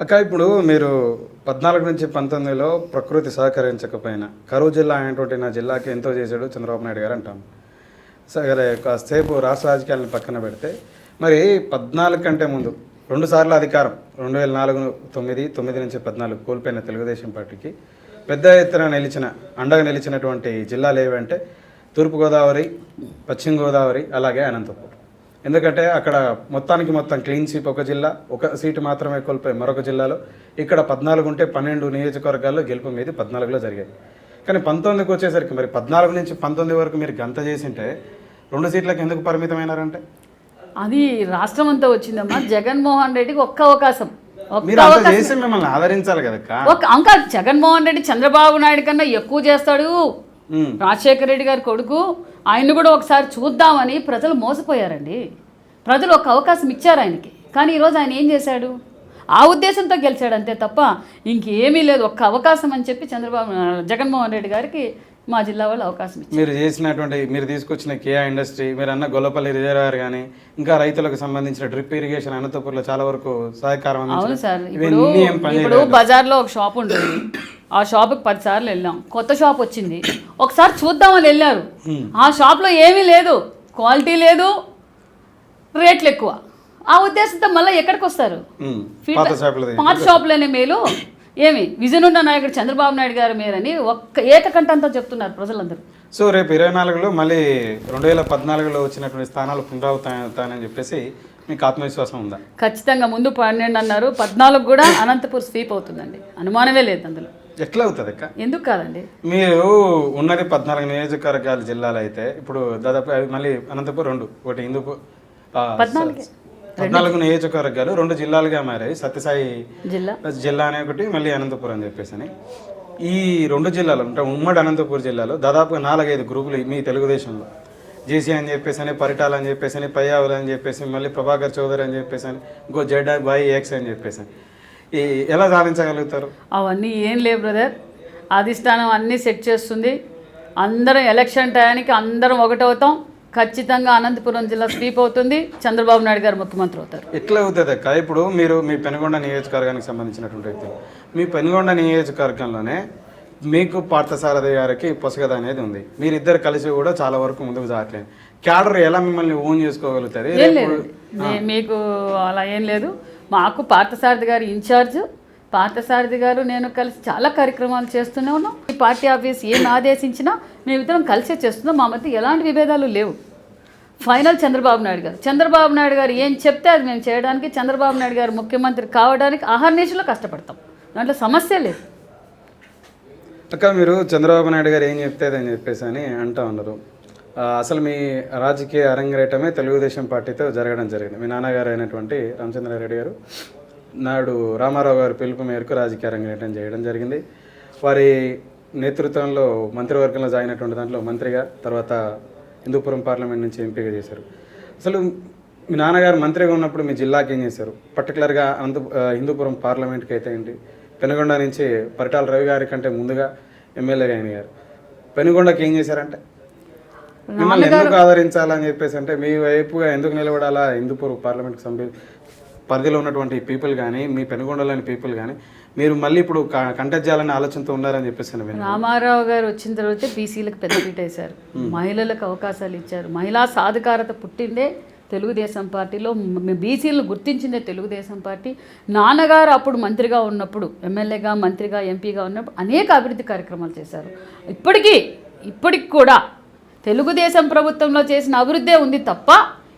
అక్క ఇప్పుడు మీరు పద్నాలుగు నుంచి పంతొమ్మిదిలో ప్రకృతి సహకరించకపోయినా కరువు జిల్లా అయినటువంటి నా జిల్లాకి ఎంతో చేశాడు చంద్రబాబు నాయుడు గారు అంటాం. సరే కాసేపు రాష్ట్ర రాజకీయాలను పక్కన పెడితే మరి పద్నాలుగు కంటే ముందు రెండు సార్లు అధికారం రెండు వేల నాలుగు తొమ్మిది తొమ్మిది నుంచి పద్నాలుగు కోల్పోయిన తెలుగుదేశం పార్టీకి పెద్ద ఎత్తున నిలిచిన అండగా నిలిచినటువంటి జిల్లాలు ఏవంటే తూర్పుగోదావరి పశ్చిమ గోదావరి అలాగే అనంతపురం. ఎందుకంటే అక్కడ మొత్తానికి మొత్తం క్లీన్ స్వీప్ ఒక జిల్లా ఒక సీటు మాత్రమే కోల్పోయి మరొక జిల్లాలో. ఇక్కడ పద్నాలుగు ఉంటే పన్నెండు నియోజకవర్గాల్లో గెలుపు మీది పద్నాలుగులో జరిగేది. కానీ పంతొమ్మిదికి వచ్చేసరికి మరి పద్నాలుగు నుంచి పంతొమ్మిది వరకు మీరు గంత చేసింటే రెండు సీట్లకు ఎందుకు పరిమితమైనారంటే? అది రాష్ట్రం అంతా వచ్చిందమ్మా. జగన్మోహన్ రెడ్డికి ఒక్క అవకాశం. మిమ్మల్ని ఆదరించాలి అంకా జగన్మోహన్ రెడ్డి చంద్రబాబు నాయుడు కన్నా ఎక్కువ చేస్తాడు. రాజశేఖర రెడ్డి గారి కొడుకు ఆయన్ని కూడా ఒకసారి చూద్దామని ప్రజలు మోసపోయారండి. ప్రజలు ఒక అవకాశం ఇచ్చారు ఆయనకి. కానీ ఈరోజు ఆయన ఏం చేశాడు? ఆ ఉద్దేశంతో గెలిచాడు అంతే తప్ప ఇంకేమీ లేదు. ఒక్క అవకాశం అని చెప్పి చంద్రబాబు జగన్మోహన్ రెడ్డి గారికి మా జిల్లా వాళ్ళు అవకాశం ఇచ్చారు. మీరు చేసినటువంటి మీరు తీసుకొచ్చిన కేఆ ఇండస్ట్రీ మీరు అన్న గొల్లపల్లి రిజర్వాయర్ కానీ ఇంకా రైతులకు సంబంధించిన డ్రిప్ ఇరిగేషన్ అనంతపూర్లో చాలా వరకు సహకారం అవును సార్. ఇప్పుడు బజార్లో ఒక షాప్ ఉంటుంది. ఆ షాప్కి పదిసార్లు వెళ్ళాం. కొత్త షాప్ వచ్చింది. ఒకసారి చూద్దామని వెళ్ళారు. ఆ షాప్లో ఏమీ లేదు. క్వాలిటీ లేదు. రేట్లు ఎక్కువ. ఆ ఉద్దేశంతో మళ్ళీ ఎక్కడికి వస్తారు? పాత షాపులోనే మేలు ఏమి? విజన్ ఉన్న నాయకుడు చంద్రబాబు నాయుడు గారు మేరని ఒక్క ఏకకంఠంతో చెప్తున్నారు ప్రజలందరూ. సో రేపు ఇరవై నాలుగులో మళ్ళీ రెండు వేల పద్నాలుగులో వచ్చినటువంటి స్థానాలు పునరావృతాయని చెప్పేసి మీకు ఆత్మవిశ్వాసం ఉందా? ఖచ్చితంగా ముందు పన్నెండు అన్నారు. పద్నాలుగు కూడా అనంతపూర్ స్వీప్ అవుతుందండి. అనుమానమే లేదు అందులో. ఎట్లా అవుతుంది అక్క ఎందుకు కాదండి మీరు ఉన్నది పద్నాలుగు నియోజకవర్గాల జిల్లాలు అయితే ఇప్పుడు దాదాపు అవి మళ్ళీ అనంతపురం రెండు ఒకటి ఆ, పద్నాలుగే. నియోజకవర్గాలు రెండు జిల్లాలుగా మారాయి సత్యసాయి జిల్లా జిల్లా అనే ఒకటి మళ్ళీ అనంతపురం అని చెప్పేసి అని. ఈ రెండు జిల్లాలు అంటే ఉమ్మడి అనంతపురం జిల్లాలో దాదాపుగా నాలుగైదు గ్రూపులు మీ తెలుగుదేశంలో జేసీ అని చెప్పేసి అని పరిటాల్ అని చెప్పేసి అని పయ్యావులు అని చెప్పేసి మళ్ళీ ప్రభాకర్ చౌదరి అని చెప్పేసి అని ఇంకో జెడ్ బై ఎక్స్ అని చెప్పేసి అని. ఎలా సాధించగలుగుతారు? అవన్నీ ఏం లేవు బ్రదర్ అధిష్టానం అన్నీ సెట్ చేస్తుంది. అందరం ఎలక్షన్ టయానికి అందరం ఒకటవుతాం. ఖచ్చితంగా అనంతపురం జిల్లా స్వీప్ అవుతుంది. చంద్రబాబు నాయుడు గారు ముఖ్యమంత్రి అవుతారు. ఎట్లా అవుతుంది అక్క? ఇప్పుడు మీరు మీ పెనుగొండ నియోజకవర్గానికి సంబంధించినటువంటి వ్యక్తులు మీ పెనుగొండ నియోజకవర్గంలోనే మీకు పార్థసారథి గారికి పొసగద అనేది ఉంది. మీరిద్దరు కలిసి కూడా చాలా వరకు ముందుకు సాగట్లేదు. క్యాడర్ ఎలా మిమ్మల్ని ఓన్ నే- మీకు అలా ఏం లేదు. మాకు పార్థసారథి గారు ఇన్ఛార్జ్ పార్థసారథి గారు నేను కలిసి చాలా కార్యక్రమాలు చేస్తూనే ఉన్నాం. ఈ పార్టీ ఆఫీస్ ఏం ఆదేశించినా మేమిద్దరం కలిసే చేస్తున్నాం. మా మధ్య ఎలాంటి విభేదాలు లేవు. ఫైనల్ చంద్రబాబు నాయుడు గారు. చంద్రబాబు నాయుడు గారు ఏం చెప్తే అది మేము చేయడానికి చంద్రబాబు నాయుడు గారు ముఖ్యమంత్రి కావడానికి అహర్నిశలో కష్టపడతాం. దాంట్లో సమస్య లేదు. అక్క మీరు చంద్రబాబు నాయుడు గారు ఏం చెప్తే అని చెప్పేసి అని అంటా ఉన్నారు. అసలు మీ రాజకీయ అరంగరేటమే తెలుగుదేశం పార్టీతో జరగడం జరిగింది. మీ నాన్నగారు అయినటువంటి రామచంద్రారెడ్డి గారు నాడు రామారావు గారి పిలుపు మేరకు రాజకీయ అరంగరేటం చేయడం జరిగింది. వారి నేతృత్వంలో మంత్రివర్గంలో జాయిన్ అయినటువంటి దాంట్లో మంత్రిగా తర్వాత హిందూపురం పార్లమెంట్ నుంచి ఎంపీగా చేశారు. అసలు మీ నాన్నగారు మంత్రిగా ఉన్నప్పుడు మీ జిల్లాకి ఏం చేశారు? పర్టికులర్గా అనంత హిందూపురం పార్లమెంట్కి అయితే ఏంటి? పెనుగొండ నుంచి పరిటాల రవి గారి కంటే ముందుగా ఎమ్మెల్యేగా అయిన గారు. పెనుగొండకి ఏం చేశారంటే మిమ్మల్ని ఎందుకు ఆదరించాలని చెప్పేసి అంటే మీ వైపుగా ఎందుకు నిలబడాలా? హిందూపూర్ పార్లమెంట్కి సంబంధ పరిధిలో ఉన్నటువంటి పీపుల్ కానీ మీ పెనుగొండలోని పీపుల్ కానీ మీరు మళ్ళీ ఇప్పుడు చేయాలనే ఆలోచనతో ఉన్నారని చెప్పేసి. రామారావు గారు వచ్చిన తర్వాత బీసీలకు పెద్దపీట వేశారు. మహిళలకు అవకాశాలు ఇచ్చారు. మహిళా సాధికారత పుట్టిందే తెలుగుదేశం పార్టీలో. బీసీలను గుర్తించిందే తెలుగుదేశం పార్టీ. నాన్నగారు అప్పుడు మంత్రిగా ఉన్నప్పుడు ఎమ్మెల్యేగా మంత్రిగా ఎంపీగా ఉన్నప్పుడు అనేక అభివృద్ధి కార్యక్రమాలు చేశారు. ఇప్పటికీ ఇప్పటికి కూడా తెలుగుదేశం ప్రభుత్వంలో చేసిన అభివృద్ధే ఉంది తప్ప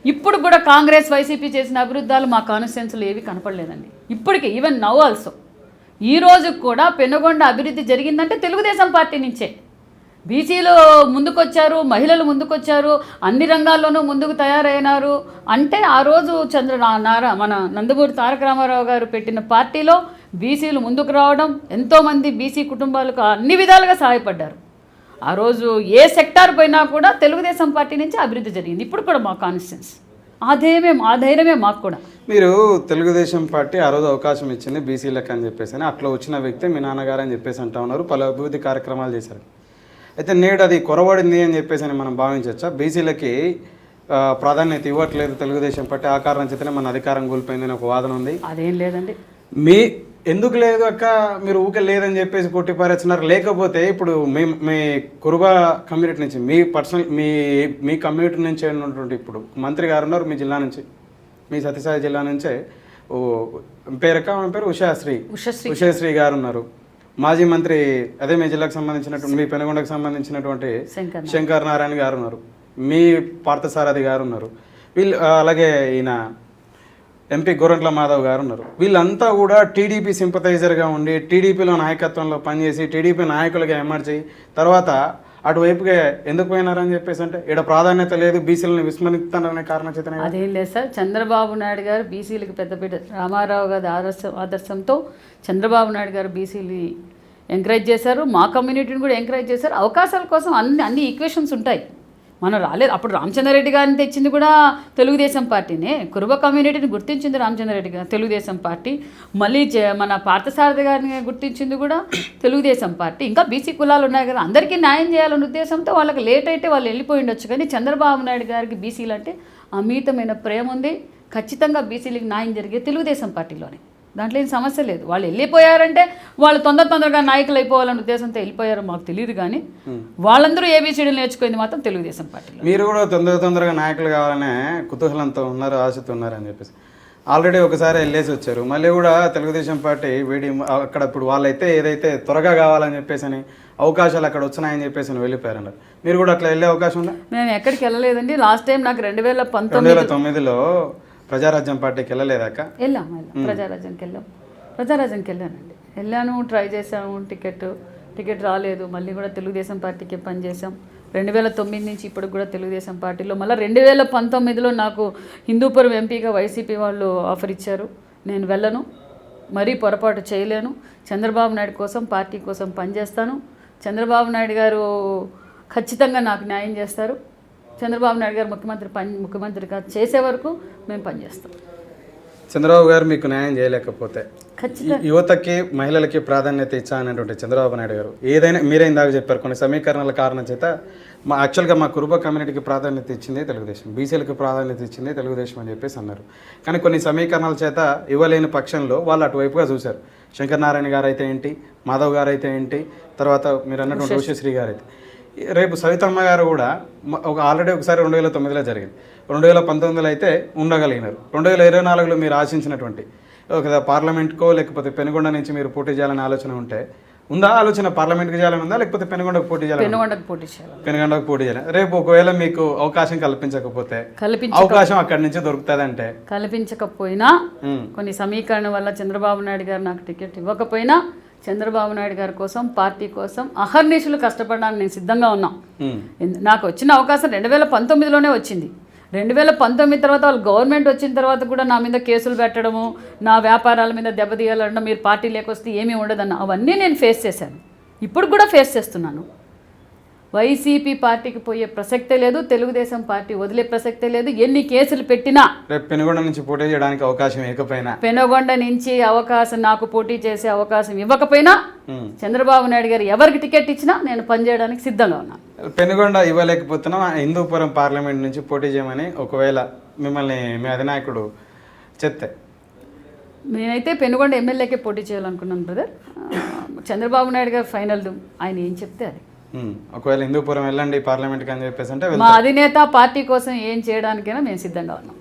ఇప్పుడు కూడా కాంగ్రెస్ వైసీపీ చేసిన అభివృద్ధాలు మా కాన్స్టిట్యున్సీలో ఏవి కనపడలేదండి. ఇప్పటికీ ఈవెన్ నవ్ ఆల్సో ఈ రోజు కూడా పెనుగొండ అభివృద్ధి జరిగిందంటే తెలుగుదేశం పార్టీ నుంచే. బీసీలు ముందుకొచ్చారు మహిళలు ముందుకొచ్చారు అన్ని రంగాల్లోనూ ముందుకు తయారైనారు. అంటే ఆ రోజు చంద్ర నా- నారా మన నందమూరి తారక రామారావు గారు పెట్టిన పార్టీలో బీసీలు ముందుకు రావడం ఎంతోమంది బీసీ కుటుంబాలకు అన్ని విధాలుగా సహాయపడ్డారు. ఆ రోజు ఏ సెక్టార్ పోయినా కూడా తెలుగుదేశం పార్టీ నుంచి అభివృద్ధి జరిగింది. ఇప్పుడు కూడా మా కాన్స్టిట్యున్స్. ఆ ధైర్యమే ఆ ధైర్యమే మాకు కూడా. మీరు తెలుగుదేశం పార్టీ ఆ రోజు అవకాశం ఇచ్చింది బీసీలకు అని చెప్పేసి అని. అట్లా వచ్చిన వ్యక్తి మీ నాన్నగారు అని చెప్పేసి అంటా ఉన్నారు. పలు అభివృద్ధి కార్యక్రమాలు చేశారు. అయితే నేడు అది కొరవడింది అని చెప్పేసి అని మనం భావించవచ్చా బీసీలకి ప్రాధాన్యత ఇవ్వట్లేదు తెలుగుదేశం పార్టీ. ఆ కారణం చేతనే మన అధికారం కోల్పోయిందని ఒక వాదన ఉంది. అదేం లేదండి. మీ ఎందుకు లేదు అక్క? మీరు ఊకే లేదని చెప్పేసి కొట్టి పారేస్తున్నారు. లేకపోతే ఇప్పుడు మీ మీ కురుబా కమ్యూనిటీ నుంచి మీ పర్సనల్ మీ మీ కమ్యూనిటీ నుంచి ఉన్నటువంటి ఇప్పుడు మంత్రి గారు ఉన్నారు మీ జిల్లా నుంచి మీ సత్యసాయి జిల్లా నుంచే. ఓ పేరక్క ఆమె పేరు ఉషాశ్రీ. ఉషశ్రీ. గారు ఉన్నారు. మాజీ మంత్రి అదే మీ జిల్లాకు సంబంధించినటువంటి మీ పెనుగొండకు సంబంధించినటువంటి శంకర్ నారాయణ. గారు ఉన్నారు. మీ పార్థసారథి గారు ఉన్నారు. వీళ్ళు అలాగే ఈయన ఎంపీ గోరంట్ల మాధవ్ గారు ఉన్నారు. వీళ్ళంతా కూడా టీడీపీ సింపథైజర్గా ఉండి టీడీపీలో నాయకత్వంలో పనిచేసి టీడీపీ నాయకులుగా ఎమర్చి తర్వాత అటువైపుగా ఎందుకు పోయినారని చెప్పేసి అంటే ఇక్కడ ప్రాధాన్యత లేదు బీసీలను విస్మరిస్తారనే కారణం చేతనే అదేం లేదు సార్. చంద్రబాబు నాయుడు గారు బీసీలకు పెద్దపీట రామారావు గారి ఆదర్శ ఆదర్శంతో చంద్రబాబు నాయుడు గారు బీసీలు ఎంకరేజ్ చేశారు. మా కమ్యూనిటీని కూడా ఎంకరేజ్ చేశారు. అవకాశాల కోసం అన్ని అన్ని ఈక్వేషన్స్ ఉంటాయి. మనం రాలేదు. అప్పుడు రామచంద్రారెడ్డి గారిని తెచ్చింది కూడా తెలుగుదేశం పార్టీనే. కురుబ కమ్యూనిటీని గుర్తించింది రామచంద్రారెడ్డి గారు తెలుగుదేశం పార్టీ. మళ్ళీ మన పార్థసారథి గారిని గుర్తించింది కూడా తెలుగుదేశం పార్టీ. ఇంకా బీసీ కులాలు ఉన్నాయి కదా అందరికీ న్యాయం చేయాలనే ఉద్దేశంతో వాళ్ళకి లేట్ అయితే వాళ్ళు వెళ్ళిపోయి ఉండొచ్చు. కానీ చంద్రబాబు నాయుడు గారికి బీసీలు అంటే అమితమైన ప్రేమ ఉంది. ఖచ్చితంగా బీసీలకు న్యాయం జరిగే తెలుగుదేశం పార్టీలోనే. దాంట్లో ఏం సమస్య లేదు. వాళ్ళు వెళ్ళిపోయారంటే వాళ్ళు తొందర తొందరగా నాయకులు అయిపోవాలనే ఉద్దేశంతో వెళ్ళిపోయారో మాకు తెలియదు కానీ వాళ్ళందరూ ఏబీసీడీలు నేర్చుకుంది మాత్రం తెలుగుదేశం పార్టీలో. మీరు కూడా తొందర తొందరగా నాయకులు కావాలనే కుతూహలంతో ఉన్నారు ఆశతో ఉన్నారు అని చెప్పేసి. ఆల్రెడీ ఒకసారి వెళ్ళేసి వచ్చారు. మళ్ళీ కూడా తెలుగుదేశం పార్టీ వీడి అక్కడ ఇప్పుడు వాళ్ళైతే ఏదైతే త్వరగా కావాలని చెప్పేసి అని అవకాశాలు అక్కడ వచ్చినాయని చెప్పేసి అని వెళ్ళిపోయారన్నారు మీరు కూడా అట్లా వెళ్ళే అవకాశం ఉందా? మేము ఎక్కడికి వెళ్ళలేదండి. లాస్ట్ టైం నాకు రెండు వేల పంతొమ్మిది వేల తొమ్మిదిలో ప్రజారాజ్యం పార్టీకి వెళ్ళలేదాక? వెళ్ళాం వెళ్ళాం. ప్రజారాజ్యానికి వెళ్ళాం. ప్రజారాజ్యానికి వెళ్ళానండి. వెళ్ళాను ట్రై చేశాను టికెట్ టికెట్ రాలేదు. మళ్ళీ కూడా తెలుగుదేశం పార్టీకి పనిచేసాం రెండు వేల తొమ్మిది నుంచి ఇప్పుడు కూడా తెలుగుదేశం పార్టీలో మళ్ళీ రెండు వేల పంతొమ్మిదిలో నాకు హిందూపురం ఎంపీగా వైసీపీ వాళ్ళు ఆఫర్ ఇచ్చారు. నేను వెళ్ళను మరీ పొరపాటు చేయలేను. చంద్రబాబు నాయుడు కోసం పార్టీ కోసం పనిచేస్తాను చంద్రబాబు నాయుడు గారు ఖచ్చితంగా నాకు న్యాయం చేస్తారు. చంద్రబాబు నాయుడు గారు ముఖ్యమంత్రి పని ముఖ్యమంత్రిగా చేసే వరకు మేము పనిచేస్తాం. చంద్రబాబు గారు మీకు న్యాయం చేయలేకపోతే యువతకి మహిళలకి ప్రాధాన్యత ఇచ్చా అనేటువంటి చంద్రబాబు నాయుడు గారు ఏదైనా మీరే ఇందాక చెప్పారు కొన్ని సమీకరణల కారణం చేత మా యాక్చువల్గా మా కురుబ కమ్యూనిటీకి ప్రాధాన్యత ఇచ్చింది తెలుగుదేశం బీసీలకు ప్రాధాన్యత ఇచ్చింది తెలుగుదేశం అని చెప్పేసి అన్నారు. కానీ కొన్ని సమీకరణల చేత ఇవ్వలేని పక్షంలో వాళ్ళు అటువైపుగా చూశారు. శంకర్ నారాయణ గారు అయితే ఏంటి మాధవ్ గారు అయితే ఏంటి తర్వాత మీరు అన్నటువంటి ఉషశ్రీ గారు అయితే రేపు సవితమ్మ గారు కూడా ఒక ఆల్రెడీ ఒకసారి రెండు వేల తొమ్మిదిలో జరిగింది. రెండు వేల పంతొమ్మిదిలో అయితే ఉండగలిగినారు. రెండు వేల ఇరవై నాలుగులో మీరు ఆశించినటువంటి ఒక పార్లమెంట్కో లేకపోతే పెనుగొండ నుంచి మీరు పోటీ చేయాలని ఆలోచన ఉంటే ఉందా ఆలోచన పార్లమెంట్కి చేయాలని ఉందా లేకపోతే పెనుగొండకు పోటీ చేయాలని ఉందా? పెనుగొండకు పోటీ చేయాలి పెనుగొండకు పోటీ చేయాలి. రేపు ఒకవేళ మీకు అవకాశం కల్పించకపోతే కల్పించ అవకాశం అక్కడి నుంచి దొరుకుతుందంటే? కల్పించకపోయినా ఉమ్, కొన్ని సమీకరణ వల్ల చంద్రబాబు నాయుడు గారు నాకు టికెట్ ఇవ్వకపోయినా చంద్రబాబు నాయుడు గారి కోసం పార్టీ కోసం అహర్నిశలు కష్టపడడానికి నేను సిద్ధంగా ఉన్నా. నాకు వచ్చిన అవకాశం రెండు వేల పంతొమ్మిదిలోనే వచ్చింది. రెండు వేల పంతొమ్మిది తర్వాత వాళ్ళు గవర్నమెంట్ వచ్చిన తర్వాత కూడా నా మీద కేసులు పెట్టడము నా వ్యాపారాల మీద దెబ్బతీయాలనడం మీరు పార్టీ లేకొస్తే ఏమీ ఉండదన్న అవన్నీ నేను ఫేస్ చేశాను. ఇప్పుడు కూడా ఫేస్ చేస్తున్నాను. వైసీపీ పార్టీకి పోయే ప్రసక్తే లేదు తెలుగుదేశం పార్టీ వదిలే ప్రసక్తే లేదు. ఎన్ని కేసులు పెట్టినా రేపు పెనుగొండ నుంచి పోటీ చేయడానికి అవకాశం ఇవ్వకపోయినా పెనగొండ నుంచి అవకాశం నాకు పోటీ చేసే అవకాశం ఇవ్వకపోయినా. చంద్రబాబు నాయుడు గారు ఎవరికి టికెట్ ఇచ్చినా నేను పనిచేయడానికి సిద్ధంగా ఉన్నాను పెనుగొండ ఇవ్వలేకపోతున్నాం. హిందూపురం పార్లమెంట్ నుంచి పోటీ చేయమని ఒకవేళ మిమ్మల్ని మీ అధినాయకుడు చెప్తే. నేనైతే పెనుగొండ ఎమ్మెల్యేకే పోటీ చేయాలనుకున్నాను బ్రదర్. చంద్రబాబు నాయుడు గారు ఫైనల్ ఆయన ఏం చెప్తే అది. ఒకవేళ హిందూపురం వెళ్ళండి పార్లమెంట్కి అని చెప్పేసి అంటే మా అధినేత పార్టీ కోసం ఏం చేయడానికైనా మేము సిద్ధంగా ఉన్నాం.